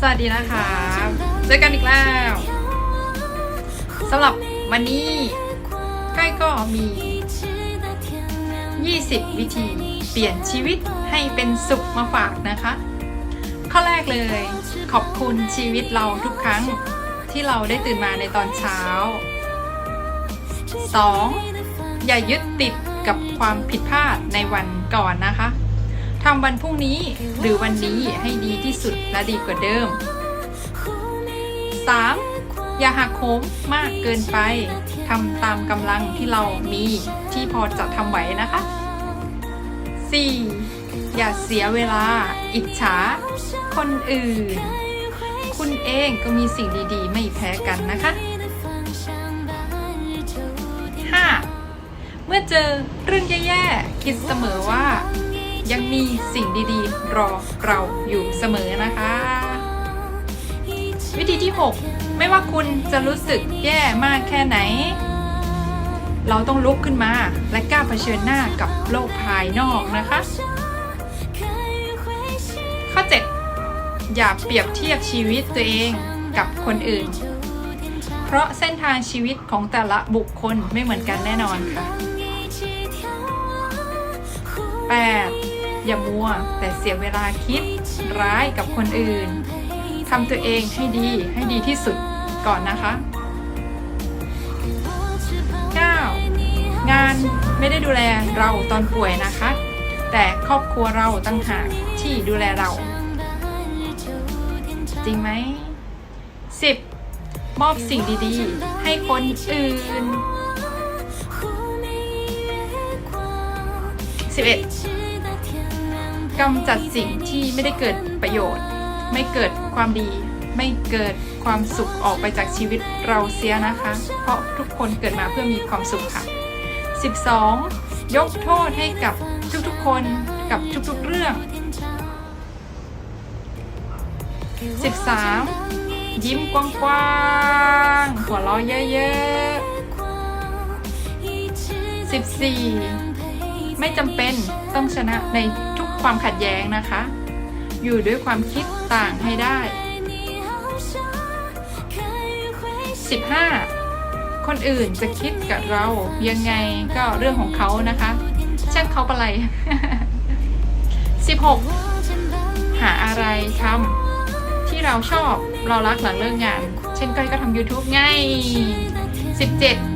สวัสดีนะคะเจอกันอีกแล้วสำหรับวันนี้ก้อยก็มี 20 วิธีเปลี่ยนชีวิตให้เป็นสุขมาฝากนะคะ ข้อแรกเลย ขอบคุณชีวิตเราทุกครั้งที่เราได้ตื่นมาในตอนเช้า 2. อย่ายึดติดกับความผิดพลาดในวันก่อนนะคะ ทำวันพรุ่งนี้หรือวันนี้ให้ดีที่สุดและดีกว่าเดิม 3. อย่าหักโหมมากเกินไปทำตามกำลังที่เรามีที่พอจะทำไหวนะคะ 4. อย่าเสียเวลา อิจฉา คนอื่น คุณเองก็มีสิ่งดีๆ ไม่แพ้กันนะคะ 5. เมื่อเจอเรื่องแย่ๆ คิดเสมอว่า ยังมีสิ่งดีๆ รอเราอยู่เสมอนะคะ วิธีที่ 6 ไม่ว่าคุณจะรู้สึกแย่มากแค่ไหน เราต้องลุกขึ้นมาและกล้าเผชิญหน้ากับโลกภายนอกนะคะ ข้อ 7 อย่าเปรียบเทียบชีวิตตัวเองกับคนอื่น เพราะเส้นทางชีวิตของแต่ละบุคคลไม่เหมือนกันแน่นอนค่ะ 8. อย่ามัว แต่เสียเวลาคิดร้ายกับคนอื่นทำตัวเองให้ดีให้ดีที่สุดก่อนนะคะ 9. งานไม่ได้ดูแลเราตอนป่วยนะคะ แต่ครอบครัวเราตั้งหากที่ดูแลเรา จริงไหม 10. มอบสิ่งดีๆ ให้คนอื่น 11. กำจัดสิ่งที่ไม่ได้เกิดประโยชน์ ไม่เกิดความดี ไม่เกิดความสุขออกไปจากชีวิตเราเสียนะคะ เพราะทุกคนเกิดมาเพื่อมีความสุขค่ะ 12. ยกโทษให้กับทุกๆคนกับทุกๆเรื่อง 13. ยิ้มกว้างๆหัวเราะเยอะๆ 14. ไม่จำเป็นต้องชนะในทุก ความขัดแย้งนะคะ อยู่ด้วยความคิดต่างให้ได้ 15. คนอื่นจะคิดกับเรา ยังไงก็เรื่องของเขานะคะช่างเขาปะไร 16. หาอะไรทำที่เราชอบเรารักหลังเลิกงาน เช่นก้อยก็ทำ YouTube ไง 17.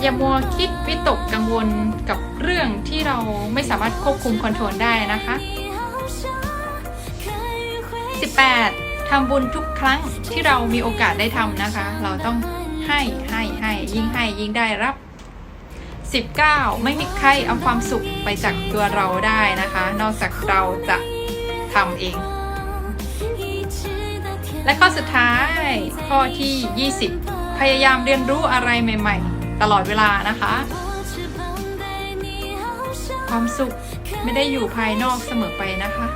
อย่ามัวคิดวิตกกังวลกับเรื่องที่เราไม่สามารถควบคุมคอนโทรลได้นะคะ 18. ทำบุญทุกครั้งที่เรามีโอกาสได้ทำนะคะ เราต้องให้ให้ให้ยิ่งให้ยิ่งได้รับ 19. ไม่มีใครเอาความสุขไปจากตัวเราได้นะคะ นอกจากเราจะทำเอง และข้อสุดท้ายข้อที่ 20 พยายามเรียนรู้อะไรใหม่ๆ ตลอดเวลานะคะ ความสุขไม่ได้อยู่ภายนอกเสมอไปนะคะ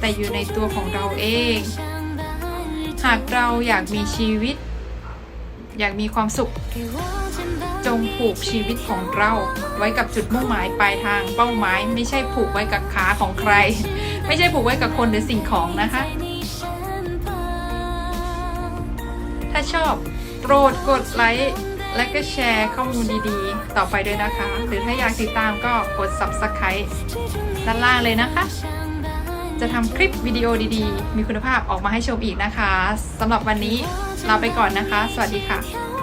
แต่อยู่ในตัวของเราเอง หากเราอยากมีชีวิต อยากมีความสุข จงผูกชีวิตของเราไว้กับจุดมุ่งหมายปลายทางเป้าหมาย ไม่ใช่ผูกไว้กับขาของใคร ไม่ใช่ผูกไว้กับคนหรือสิ่งของนะคะ ถ้าชอบโปรดกดไลค์ และก็แชร์ข้อมูลดีๆ ต่อไปด้วยนะคะ หรือถ้าอยากติดตามก็กด subscribe ด้านล่างเลยนะคะ จะทำคลิปวิดีโอดีๆ มีคุณภาพออกมาให้ชมอีกนะคะสำหรับวันนี้ลาไปก่อนนะคะ สวัสดีค่ะ